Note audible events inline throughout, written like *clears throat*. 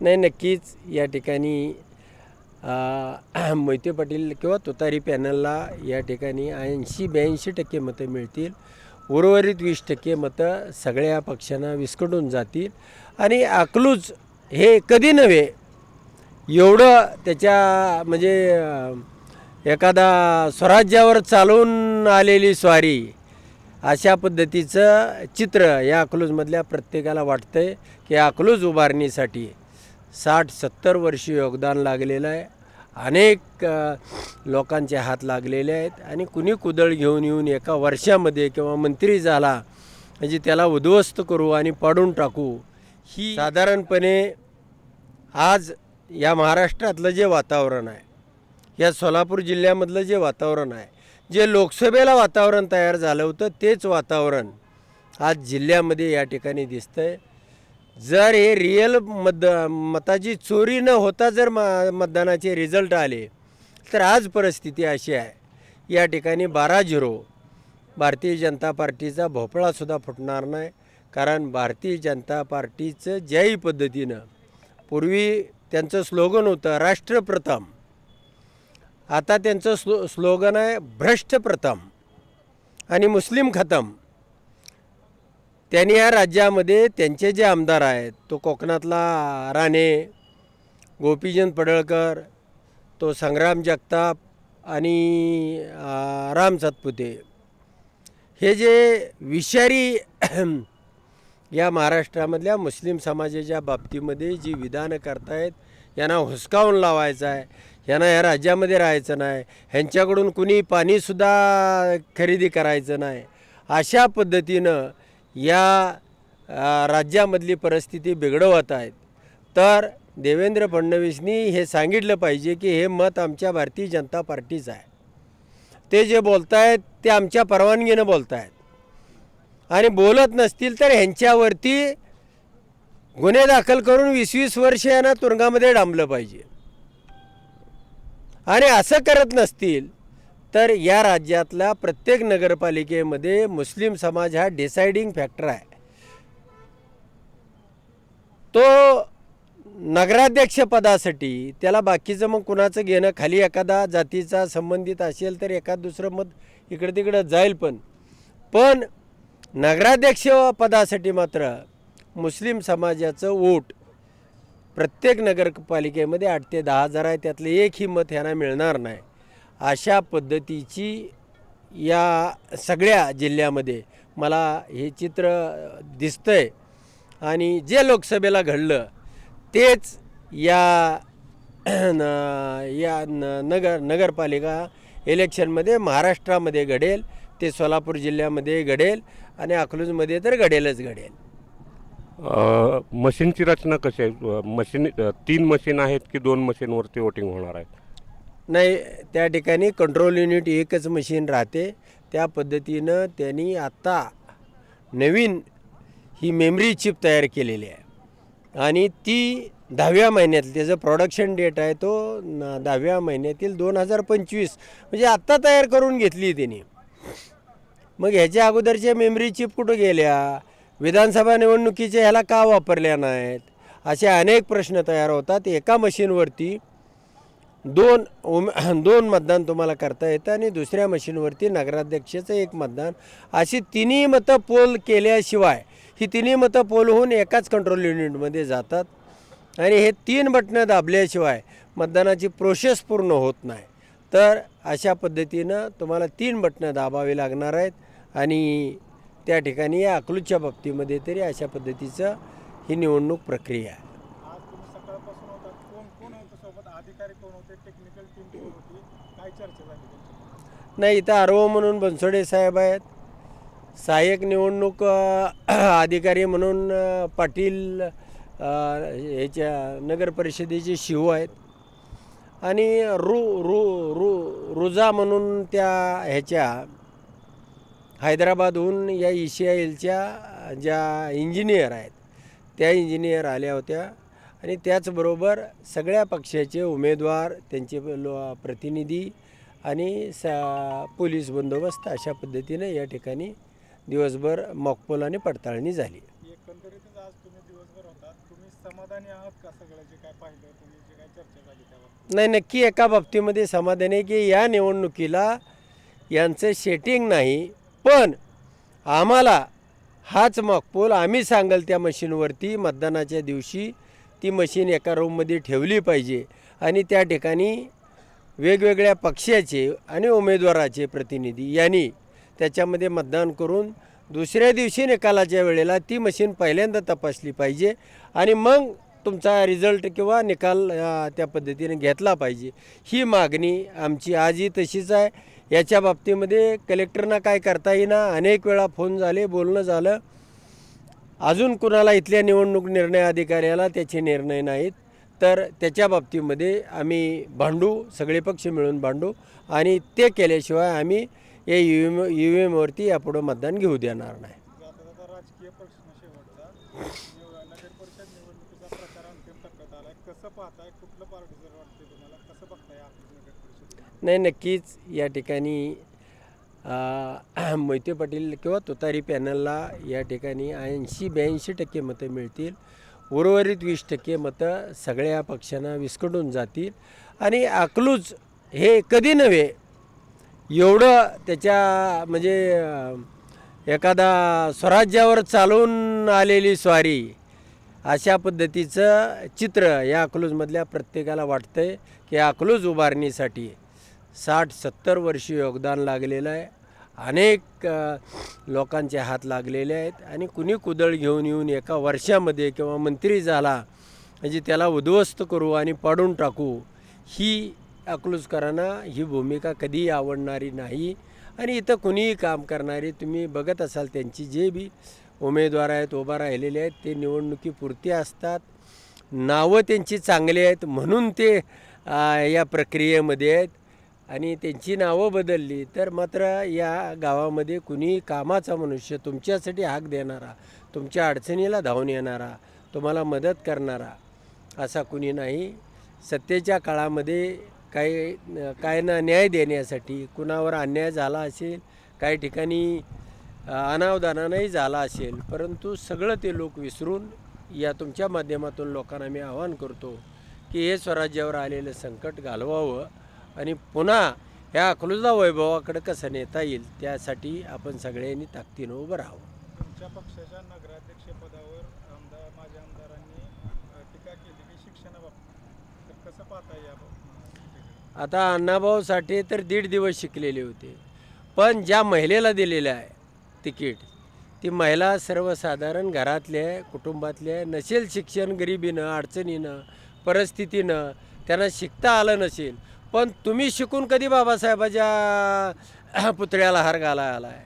नाही नक्कीच या ठिकाणी अ, *clears throat* मोहिते पाटील किंवा तुतारी पॅनलला या ठिकाणी ऐंशी ब्याऐंशी टक्के मतं मिळतील. उर्वरित वीस टक्के मतं सगळ्या पक्षांना विस्कटून जातील. आणि अकलूज हे कधी नव्हे एवढं त्याच्या म्हणजे एखादा स्वराज्यावर चालवून आलेली स्वारी अशा पद्धतीचं चित्र या अकलूजमधल्या प्रत्येकाला वाटतंय की अकलूज उभारणीसाठी साठ सत्तर वर्ष योगदान लागलेलं आहे. अनेक लोकांचे हात लागलेले आहेत आणि कुणी कुदळ घेऊन येऊन एका वर्षामध्ये किंवा मंत्री झाला म्हणजे त्याला उद्ध्वस्त करू आणि पाडून टाकू ही साधारणपणे आज या महाराष्ट्रातलं जे वातावरण आहे या सोलापूर जिल्ह्यामधलं जे वातावरण आहे जे लोकसभेला वातावरण तयार झालं होतं तेच वातावरण आज जिल्ह्यामध्ये या ठिकाणी दिसतं आहे जर हे रिअल मत मताची चोरी न होता जर म मतदानाचे रिझल्ट आले तर आज परिस्थिती अशी आहे. या ठिकाणी बारा झिरो भारतीय जनता पार्टीचा भोपळासुद्धा फुटणार नाही कारण भारतीय जनता पार्टीचं ज्याही पद्धतीनं पूर्वी त्यांचं स्लोगन होतं राष्ट्रप्रथम. आता त्यांचं स्लो स्लोगन आहे भ्रष्ट प्रथम आणि मुस्लिम खतम. त्यांनी या राज्यामध्ये त्यांचे जे आमदार आहेत तो कोकणातला राणे गोपीचंद पडळकर तो संग्राम जगताप आणि राम सातपुते. हे जे विषारी *clears throat* या महाराष्ट्रामधल्या मुस्लिम समाजाच्या बाबतीमध्ये जी विधानं करतायत यांना हुसकावून लावायचं आहे यांना या राज्यामध्ये राहायचं नाही ह्यांच्याकडून कुणी पाणीसुद्धा खरेदी करायचं नाही अशा पद्धतीनं या राज्यामधली परिस्थिती बिघडवत आहेत. तर देवेंद्र फडणवीसनी हे सांगितलं पाहिजे की हे मत आमच्या भारतीय जनता पार्टीचं आहे. ते जे बोलत आहेत ते आमच्या परवानगीनं बोलत आहेत आणि बोलत नसतील तर ह्यांच्यावरती गुन्हे दाखल करून वीस वीस वर्ष यांना तुरुंगामध्ये डांबलं पाहिजे. आणि असं करत नसतील तर या राज्यातल्या प्रत्येक नगरपालिकेमध्ये मुस्लिम समाज हा डिसायडिंग फॅक्टर आहे. तो नगराध्यक्षपदासाठी त्याला बाकीचं मग कुणाचं घेणं खाली एखादा जातीचा संबंधित असेल तर एखाद दुसरं मत इकडं तिकडं जाईल पण. पण नगराध्यक्ष पदासाठी मात्र मुस्लिम समाजाचं वोट प्रत्येक नगरपालिकेमध्ये आठ ते दहा हजार आहे त्यातलं एकही मत ह्यांना मिळणार नाही. अशा पद्धतीची या सगळ्या जिल्ह्यामध्ये मला हे चित्र दिसतं आहे आणि जे लोकसभेला घडलं तेच या न- या न नगर नगरपालिका इलेक्शनमध्ये महाराष्ट्रामध्ये घडेल ते सोलापूर जिल्ह्यामध्ये घडेल आणि अकलूजमध्ये तर घडेलच घडेल. मशीनची रचना कशी आहे? मशीन तीन मशीन आहेत की दोन मशीनवरती वोटिंग होणार आहेत? नाही त्या ठिकाणी कंट्रोल युनिट एकच मशीन राहते. त्या पद्धतीनं त्यांनी आत्ता नवीन ही मेमरी चिप तयार केलेली आहे. आणि ती दहाव्या महिन्यात त्याचं प्रोडक्शन डेट आहे तो दहाव्या महिन्यातील दोन हजार पंचवीस. म्हणजे आत्ता तयार करून घेतली त्यांनी. मग ह्याच्या अगोदरच्या मेमरी चिप कुठं गेल्या? विधानसभा निवडणुकीच्या ह्याला का वापरल्या नाहीत? असे अनेक प्रश्न तयार होतात एका मशीनवरती दोन उम *clears throat* दोन मतदान तुम्हाला करता येतं आणि दुसऱ्या मशीनवरती नगराध्यक्षाचं एक मतदान. अशी तिन्ही मतं पोल केल्याशिवाय ही तिन्ही मतं पोल होऊन एकाच कंट्रोल युनिटमध्ये जातात. आणि हे तीन बटणं दाबल्याशिवाय मतदानाची प्रोसेस पूर्ण होत नाही. तर अशा पद्धतीनं तुम्हाला तीन बटणं दाबावी लागणार आहेत. आणि त्या ठिकाणी या अकलूजच्या बाबतीमध्ये तरी अशा पद्धतीचं ही निवडणूक प्रक्रिया आहे आज तुम्ही सकाळपासून होता कोण कोण होतं सोबत अधिकारी कोण होते टेक्निकल टीम होती. काय चर्चा झाली नाही इथं आरओ म्हणून बनसोडे साहेब आहेत. सहाय्यक निवडणूक *clears throat* अधिकारी म्हणून पाटील ह्याच्या नगर परिषदेचे शिव आहेत. आणि रु रु रु रुजा म्हणून त्या ह्याच्या हैदराबादहून या ई सी आय एलच्या ज्या इंजिनियर आहेत त्या इंजिनियर आल्या होत्या. आणि त्याचबरोबर सगळ्या पक्षाचे उमेदवार त्यांचे लो प्रतिनिधी आणि स पोलीस बंदोबस्त अशा पद्धतीने या ठिकाणी दिवसभर मॉकपोल आणि पडताळणी झाली. एकंदरीतच आज तुम्ही दिवसभर होता तुम्ही तुम्ही समाधानी आहात का सगळं जे काय पाहिलं? तुम्ही जे काय चर्चा झाली त्यावर? नाही नक्की एका बाबतीमध्ये समाधान आहे की या निवडणुकीला यांचं सेटिंग नाही पण आम्हाला हाच मकपूल आम्ही सांगाल त्या मशीनवरती मतदानाच्या दिवशी ती मशीन एका रूममध्ये ठेवली पाहिजे. आणि त्या ठिकाणी वेगवेगळ्या पक्षाचे आणि उमेदवाराचे प्रतिनिधी यांनी त्याच्यामध्ये मतदान करून दुसऱ्या दिवशी निकालाच्या वेळेला ती मशीन पहिल्यांदा तपासली पाहिजे आणि मग तुमचा रिझल्ट किंवा निकाल त्या पद्धतीने घेतला पाहिजे. ही मागणी आमची आजही तशीच आहे. याच्या बाबतीमध्ये कलेक्टरना काय करता येईना. अनेक वेळा फोन झाले बोलणं झालं. अजून कुणाला इथल्या निवडणूक निर्णय अधिकाऱ्याला त्याचे निर्णय नाहीत. तर त्याच्या बाबतीमध्ये आम्ही भांडू सगळे पक्ष मिळून भांडू आणि ते केल्याशिवाय आम्ही या यू एम यू एमवरती यापुढं मतदान घेऊ देणार नाही. नाही नक्कीच या ठिकाणी *clears throat* मोहिते पाटील किंवा तुतारी पॅनलला या ठिकाणी ऐंशी ब्याऐंशी टक्के मतं मिळतील. उर्वरित वीस टक्के मतं सगळ्या पक्षांना विस्कटून जातील. आणि अकलूज हे कधी नव्हे एवढं त्याच्या म्हणजे एखादा स्वराज्यावर चालून आलेली स्वारी अशा पद्धतीचं चित्र या अकलूजमधल्या प्रत्येकाला वाटतंय की अकलूज उभारणीसाठी साठ सत्तर वर्षी योगदान लागलेलं आहे. अनेक लोकांचे हात लागलेले आहेत आणि कुणी कुदळ घेऊन येऊन एका वर्षामध्ये किंवा मंत्री झाला म्हणजे त्याला उद्ध्वस्त करू आणि पाडून टाकू ही अकलूजकरांना ही भूमिका कधीही आवडणारी नाही. आणि इथं कुणीही काम करणारे तुम्ही बघत असाल त्यांची जे बी उमेदवार आहेत उभा राहिलेले आहेत ते निवडणुकीपुरती असतात. नावं त्यांची चांगली आहेत म्हणून ते या प्रक्रियेमध्ये आहेत. आणि त्यांची नावं बदलली तर मात्र या गावामध्ये कुणी कामाचा मनुष्य तुमच्यासाठी हाक देणारा तुमच्या अडचणीला धावून येणारा तुम्हाला मदत करणारा असा कुणी नाही. सत्तेच्या काळामध्ये काही काय ना न्याय देण्यासाठी कुणावर अन्याय झाला असेल काही ठिकाणी अनावधानानंही झाला असेल परंतु सगळं ते लोक विसरून या तुमच्या माध्यमातून लोकांना मी आवाहन करतो की हे स्वराज्यावर आलेलं संकट घालवावं. आणि पुन्हा ह्या अकलूजला वैभवाकडे कसं नेता येईल त्यासाठी आपण सगळ्यांनी ताकदीनं उभं राहावं तुमच्या पक्षाच्या नगराध्यक्षपदावर आमदार माझ्या आमदारांनी टीका केली की शिक्षणाबाबतीत तर कसं पाहताय या? आता अण्णाभाऊ साठे तर दीड दिवस शिकलेले होते पण ज्या महिलेला दिलेलं आहे तिकीट ती महिला सर्वसाधारण घरातल्या कुटुंबातल्या नसेल शिक्षण गरिबीनं अडचणीनं परिस्थितीनं त्यांना शिकता आलं नसेल पण तुम्ही शिकून कधी बाबासाहेबाच्या *clears throat* पुतळ्याला हार घाला आला आहे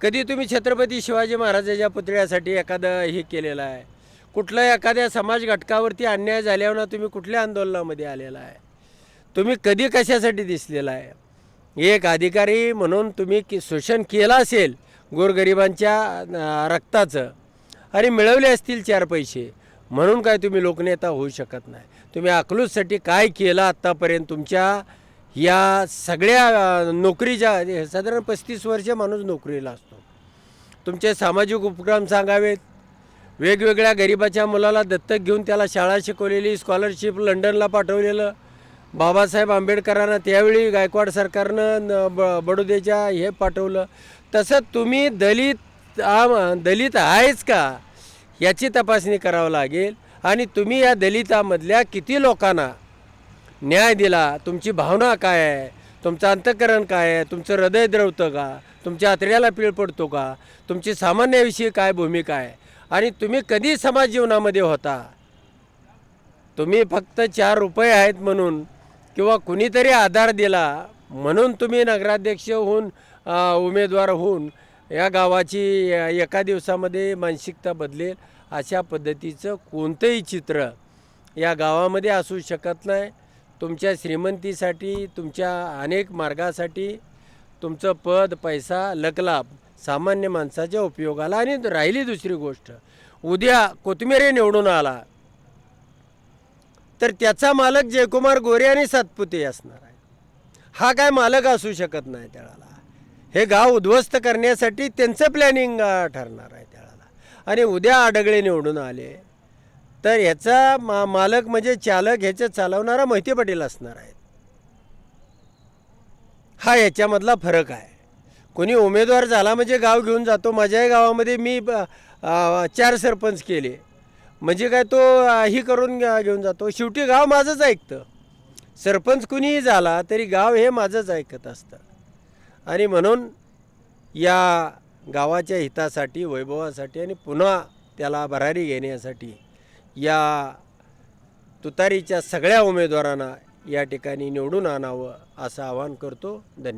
कधी तुम्ही छत्रपती शिवाजी महाराजाच्या पुतळ्यासाठी एखादं हे केलेलं आहे कुठल्या एखाद्या समाज घटकावरती अन्याय झाल्यावर तुम्ही कुठल्या आंदोलनामध्ये आलेला आहे तुम्ही कधी कशासाठी दिसलेला आहे एक अधिकारी म्हणून तुम्ही की शोषण केलं असेल गोरगरिबांच्या रक्ताचं आणि मिळवले असतील चार पैसे म्हणून काय तुम्ही लोकनेता होऊ शकत नाही. तुम्ही अकलूजसाठी काय केलं आत्तापर्यंत तुमच्या या सगळ्या नोकरीच्या साधारण पस्तीस वर्ष माणूस नोकरीला असतो. तुमचे सामाजिक उपक्रम सांगावेत. वेगवेगळ्या गरिबाच्या मुलाला दत्तक घेऊन त्याला शाळा शिकवलेली स्कॉलरशिप लंडनला पाठवलेलं. बाबासाहेब आंबेडकरांना त्यावेळी गायकवाड सरकारनं न- ब बडोद्याच्या हे पाठवलं. तसं तुम्ही दलित आम दलित आहेच का? याची तपासणी करावं लागेल. आणि तुम्ही या दलितामधल्या किती लोकांना न्याय दिला? तुमची भावना काय आहे? तुमचं अंतकरण काय आहे? तुमचं हृदय द्रवतं का? तुमच्या आतड्याला पीळ पडतो का? तुमची सामान्याविषयी काय भूमिका आहे? आणि तुम्ही कधी समाज जीवनामध्ये होता? तुम्ही फक्त चार रुपये आहेत म्हणून किंवा कुणीतरी आधार दिला म्हणून तुम्ही नगराध्यक्ष होऊन उमेदवार होऊन या गावाची एका दिवसामध्ये मानसिकता बदलेल? अशा पद्धतीचं कोणतंही चित्र या गावामध्ये असू शकत नाही. तुमच्या श्रीमंतीसाठी तुमच्या अनेक मार्गासाठी तुमचं पद पैसा लकलाभ सामान्य माणसाच्या उपयोगाला आणि राहिली दुसरी गोष्ट. उद्या कोथमिरे निवडून आला तर त्याचा मालक जयकुमार गोरे आणि सातपुते असणार आहे हा काय मालक असू शकत नाही त्याला. हे गाव उद्ध्वस्त करण्यासाठी त्यांचं प्लॅनिंग ठरणार आहे. आणि उद्या आडगळे निवडून आले. तर ह्याचा मा मालक म्हणजे चालक ह्याचं चालवणारा मोहिते पाटील असणार आहेत. हा याच्यामधला फरक आहे. कोणी उमेदवार झाला म्हणजे गाव घेऊन जातो. माझ्याही गावामध्ये मी ब- चार सरपंच केले. म्हणजे काय तो ही करून घेऊन जातो. शेवटी गाव माझंच ऐकतं. सरपंच कुणीही झाला तरी गाव हे माझंच ऐकत असतं. आणि म्हणून या गावाच्या हितासाठी वैभवासाठी आणि पुन्हा त्याला भरारी घेण्यासाठी या तुतारीच्या सगळ्या उमेदवारांना या ठिकाणी निवडून आणावं असं आवाहन करतो. धन्यवाद.